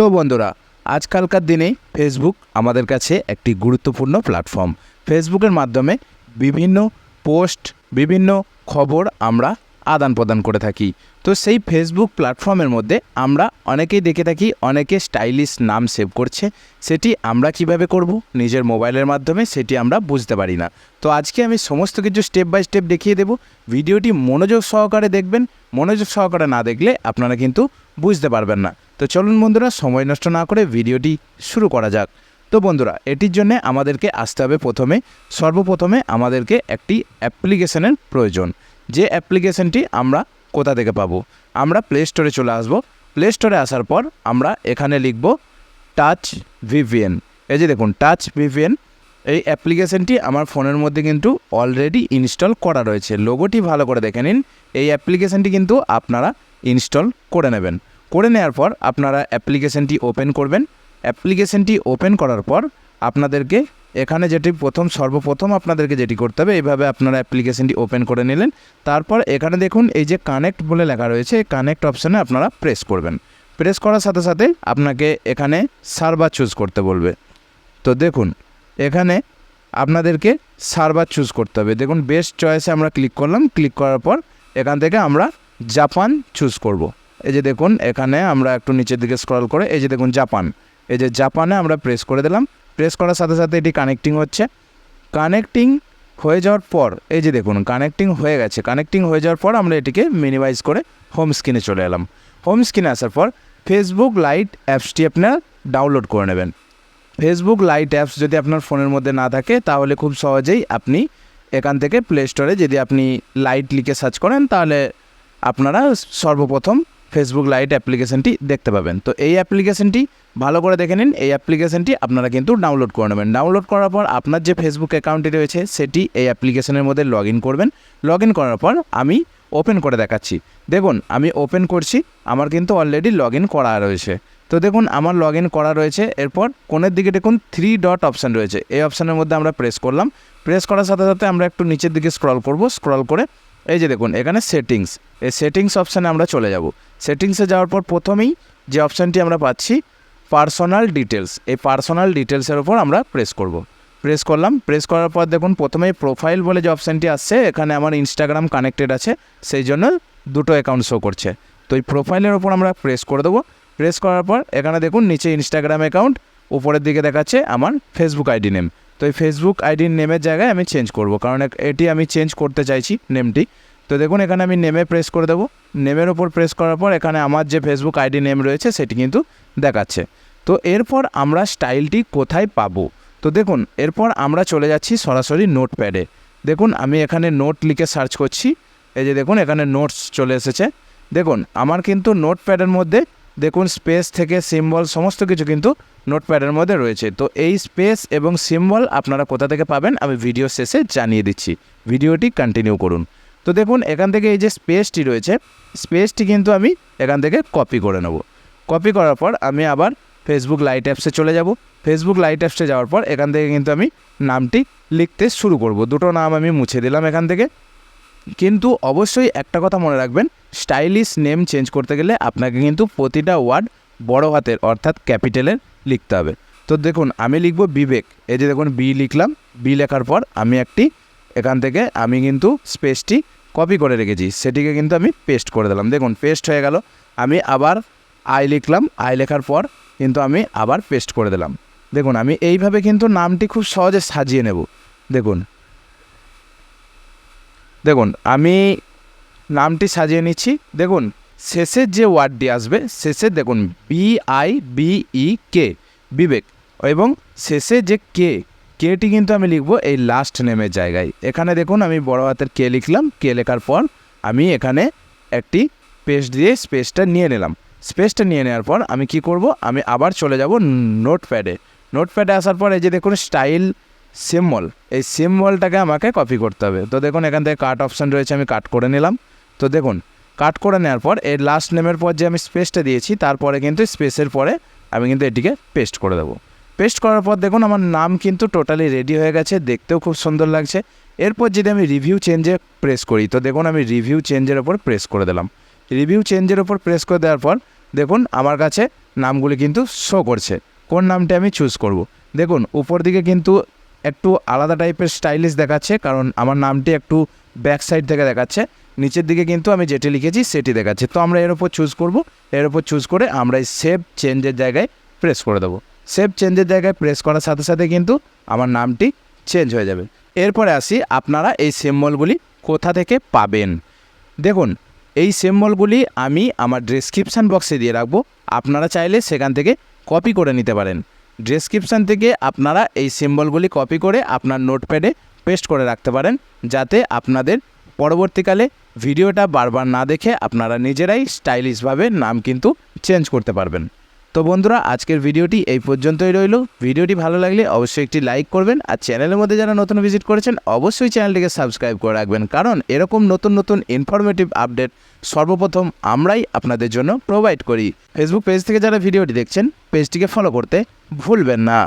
তো বন্ধুরা, আজকালকার দিনে ফেসবুক আমাদের কাছে একটি গুরুত্বপূর্ণ প্ল্যাটফর্ম ফেসবুকের মাধ্যমে বিভিন্ন পোস্ট বিভিন্ন খবর আমরা আদান প্রদান করে থাকি। তো সেই ফেসবুক প্ল্যাটফর্মের মধ্যে আমরা অনেকেই দেখে থাকি, অনেকে স্টাইলিশ নাম সেভ করছে। সেটি আমরা কীভাবে করব? নিজের মোবাইলের মাধ্যমে সেটি আমরা বুঝতে পারি না। তো আজকে আমি সমস্ত কিছু স্টেপ বাই স্টেপ দেখিয়ে দেব। ভিডিওটি মনোযোগ সহকারে দেখবেন। মনোযোগ সহকারে না দেখলে আপনারা কিন্তু বুঝতে পারবেন না। তো চলুন বন্ধুরা, সময় নষ্ট না করে ভিডিওটি শুরু করা যাক। তো বন্ধুরা, এটির জন্য আমাদেরকে আসতে হবে প্রথমে। সর্বপ্রথমে আমাদেরকে একটি অ্যাপ্লিকেশনের প্রয়োজন, যে অ্যাপ্লিকেশনটি আমরা কোথা থেকে পাবো। আমরা প্লে স্টোরে চলে আসব। প্লে স্টোরে আসার পর আমরা এখানে লিখব টাচ ভিভিএন এই যে দেখুন টাচ ভিভিএন এই অ্যাপ্লিকেশনটি আমার ফোনের মধ্যে কিন্তু অলরেডি ইনস্টল করা রয়েছে। লোগোটি ভালো করে দেখে নিন। এই অ্যাপ্লিকেশনটি কিন্তু আপনারা ইনস্টল করে নেবেন। করে নেওয়ার পর আপনারা অ্যাপ্লিকেশনটি ওপেন করবেন। অ্যাপ্লিকেশনটি ওপেন করার পর আপনাদেরকে এখানে যেটি প্রথম, সর্বপ্রথম আপনাদেরকে যেটি করতে হবে এইভাবে আপনারা অ্যাপ্লিকেশনটি ওপেন করে নিলেন। তারপর এখানে দেখুন, এই যে কানেক্ট বলে লেখা রয়েছে, এই কানেক্ট অপশানে আপনারা প্রেস করবেন। প্রেস করার সাথে সাথে আপনাকে এখানে সার্ভার চুজ করতে বলবে। তো দেখুন, এখানে আপনাদেরকে সার্ভার চুজ করতে হবে। দেখুন বেস্ট চয়েসে আমরা ক্লিক করলাম। ক্লিক করার পর এখান থেকে আমরা জাপান চুজ করব। এই যে দেখুন, এখানে আমরা একটু নিচের দিকে স্ক্রল করে, এই যে দেখুন জাপান এই যে জাপানে আমরা প্রেস করে দিলাম। প্রেস করার সাথে সাথে এটি কানেক্টিং হচ্ছে। কানেক্টিং হয়ে যাওয়ার পর, এই যে দেখুন কানেক্টিং হয়ে গেছে। কানেক্টিং হয়ে যাওয়ার পর আমরা এটিকে মিনিমাইজ করে হোম স্ক্রিনে চলে এলাম। হোম স্ক্রিনে আসার পর ফেসবুক লাইট অ্যাপসটি আপনার ডাউনলোড করে নেবেন। ফেসবুক লাইট অ্যাপস যদি আপনার ফোনের মধ্যে না থাকে, তাহলে খুব সহজেই আপনি এখান থেকে প্লে স্টোরে যদি আপনি লাইট লিখে সার্চ করেন, তাহলে আপনারা সর্বপ্রথম ফেসবুক লাইট অ্যাপ্লিকেশনটি দেখতে পাবেন। তো এই অ্যাপ্লিকেশনটি ভালো করে দেখে নিন। এই অ্যাপ্লিকেশনটি আপনারা কিন্তু ডাউনলোড করে নেবেন। ডাউনলোড করার পর আপনার যে ফেসবুক অ্যাকাউন্টটি রয়েছে, সেটি এই অ্যাপ্লিকেশনের মধ্যে লগ ইন করবেন। লগ ইন করার পর আমি ওপেন করে দেখাচ্ছি। দেখুন, আমি ওপেন করছি। আমার কিন্তু অলরেডি লগ ইন করা রয়েছে। তো দেখুন, আমার লগ ইন করা রয়েছে। এরপর কোণের দিকে দেখুন থ্রি ডট অপশান রয়েছে। এই অপশানের মধ্যে আমরা প্রেস করলাম। প্রেস করার সাথে সাথে আমরা একটু নিচের দিকে স্ক্রল করব। স্ক্রল করে, এই যে দেখুন, এখানে সেটিংস এই সেটিংস অপশানে আমরা চলে যাব। সেটিংসে যাওয়ার পর প্রথমেই যে অপশানটি আমরা পাচ্ছি পার্সোনাল ডিটেলস এই পার্সোনাল ডিটেলসের ওপর আমরা প্রেস করব। প্রেস করলাম। প্রেস করার পর দেখুন প্রথমেই প্রোফাইল বলে যে অপশানটি আসছে, এখানে আমার ইনস্টাগ্রাম কানেক্টেড আছে, সেই জন্য দুটো অ্যাকাউন্ট শো করছে। তো এই প্রোফাইলের ওপর আমরা প্রেস করে দেবো। প্রেস করার পর এখানে দেখুন, নিচে ইনস্টাগ্রাম অ্যাকাউন্ট উপরের দিকে দেখাচ্ছে আমার ফেসবুক আইডি নেম তো এই ফেসবুক আইডির নেমের জায়গায় আমি চেঞ্জ করব, কারণ এটি আমি চেঞ্জ করতে চাইছি নেমটি তো দেখুন, এখানে আমি নেমে প্রেস করে দেবো। নেমের ওপর প্রেস করার পর এখানে আমার যে ফেসবুক আইডি নেম রয়েছে, সেটি কিন্তু দেখাচ্ছে। তো এরপর আমরা স্টাইলটি কোথায় পাবো? তো দেখুন, এরপর আমরা চলে যাচ্ছি সরাসরি নোট প্যাডে দেখুন, আমি এখানে নোট লিখে সার্চ করছি। এই যে দেখুন, এখানে নোটস চলে এসেছে। দেখুন, আমার কিন্তু নোট প্যাডের মধ্যে দেখুন স্পেস থেকে সিম্বল সমস্ত কিছু কিন্তু নোটপ্যাডের মধ্যে রয়েছে। তো এই স্পেস এবং সিম্বল আপনারা কোথা থেকে পাবেন, আমি ভিডিও শেষে জানিয়ে দিচ্ছি। ভিডিওটি কন্টিনিউ করুন। তো দেখুন, এখান থেকে এই যে স্পেসটি রয়েছে স্পেসটি কিন্তু আমি এখান থেকে কপি করে নেব। কপি করার পর আমি আবার ফেসবুক লাইট অ্যাপসে চলে যাব। ফেসবুক লাইট অ্যাপসে যাওয়ার পর এখান থেকে কিন্তু আমি নামটি লিখতে শুরু করব। দুটো নাম আমি মুছে দিলাম এখান থেকে। কিন্তু অবশ্যই একটা কথা মনে রাখবেন স্টাইলিশ নেম চেঞ্জ করতে গেলে আপনাকে কিন্তু প্রতিটা ওয়ার্ড বড় হাতের, অর্থাৎ ক্যাপিটালের লিখতে হবে। তো দেখুন, আমি লিখব বিবেক। এই যে দেখুন বি লিখলাম। বি লেখার পর আমি একটি এখান থেকে আমি কিন্তু স্পেসটি কপি করে রেখেছি। সেটিকে কিন্তু আমি পেস্ট করে দিলাম। দেখুন পেস্ট হয়ে গেল। আমি আবার আই লিখলাম। আই লেখার পর কিন্তু আমি আবার পেস্ট করে দিলাম। দেখুন, আমি এইভাবে কিন্তু নামটি খুব সহজে সাজিয়ে নেব। দেখুন। দেখুন, আমি নামটি সাজিয়ে নিচ্ছি। দেখুন, শেষের যে ওয়ার্ডটি আসবে, শেষে দেখুন B I B E K Bibek. এবং শেষে যে কে কেটি কিন্তু আমি লিখব এই লাস্ট নেমের জায়গায়। এখানে দেখুন আমি বড় হাতের কে লিখলাম কে লেখার পর আমি এখানে একটি পেস্ট দিয়ে স্পেসটা নিয়ে নিলাম। স্পেসটা নিয়ে নেওয়ার পর আমি কি করব? আমি আবার চলে যাব নোটপ্যাডে নোটপ্যাডে আসার পর এই যে দেখুন স্টাইল সিম্বল এই সিম্বলটাকে আমাকে কপি করতে হবে। তো দেখুন এখান থেকে কাট অপশান রয়েছে, আমি কাট করে নিলাম। তো দেখুন কাট করে নেওয়ার পর এর লাস্ট নেমের পর যে আমি স্পেসটা দিয়েছি, তারপরে কিন্তু স্পেসের পরে আমি কিন্তু এটিকে পেস্ট করে দেবো। পেস্ট করার পর দেখুন আমার নাম কিন্তু টোটালি রেডি হয়ে গেছে, দেখতেও খুব সুন্দর লাগছে। এরপর যদি আমি রিভিউ চেঞ্জে প্রেস করি, তো দেখুন আমি রিভিউ চেঞ্জের ওপর প্রেস করে দিলাম। রিভিউ চেঞ্জের ওপর প্রেস করে দেওয়ার পর দেখুন আমার কাছে নামগুলি কিন্তু শো করছে। কোন নামটি আমি চুজ করব। দেখুন, উপর দিকে কিন্তু একটু আলাদা টাইপের স্টাইলিশ দেখাচ্ছে, কারণ আমার নামটি একটু ব্যাক সাইড থেকে দেখাচ্ছে। নিচের দিকে কিন্তু আমি যেটি লিখেছি সেটি দেখাচ্ছে। তো আমরা এর ওপর চুজ করব, এর ওপর চুজ করে আমরা এই সেভ চেঞ্জের জায়গায় প্রেস করে দেবো। সেভ চেঞ্জের জায়গায় প্রেস করার সাথে সাথে কিন্তু আমার নামটি চেঞ্জ হয়ে যাবে। এরপরে আসি, আপনারা এই সিম্বলগুলি কোথা থেকে পাবেন? দেখুন, এই সিম্বলগুলি আমি আমার ডেসক্রিপশান বক্সে দিয়ে রাখব। আপনারা চাইলে সেখান থেকে কপি করে নিতে পারেন। ডেসক্রিপশান থেকে আপনারা এই সিম্বলগুলি কপি করে আপনার নোটপ্যাডে পেস্ট করে রাখতে পারেন, যাতে আপনাদের পরবর্তীকালে ভিডিওটা বারবার না দেখে আপনারা নিজেরাই স্টাইলিশভাবে নাম কিন্তু চেঞ্জ করতে পারবেন। তো বন্ধুরা, আজকের ভিডিওটি এই পর্যন্তই রইল। ভিডিওটি ভালো লাগলে অবশ্যই একটি লাইক করবেন আর চ্যানেলের মধ্যে যারা নতুন ভিজিট করেছেন, অবশ্যই চ্যানেলটিকে সাবস্ক্রাইব করে রাখবেন। কারণ এরকম নতুন নতুন ইনফরমেটিভ আপডেট সর্বপ্রথম আমরাই আপনাদের জন্য প্রোভাইড করি। ফেসবুক পেজ থেকে যারা ভিডিওটি দেখছেন পেজটিকে ফলো করতে ভুলবেন না।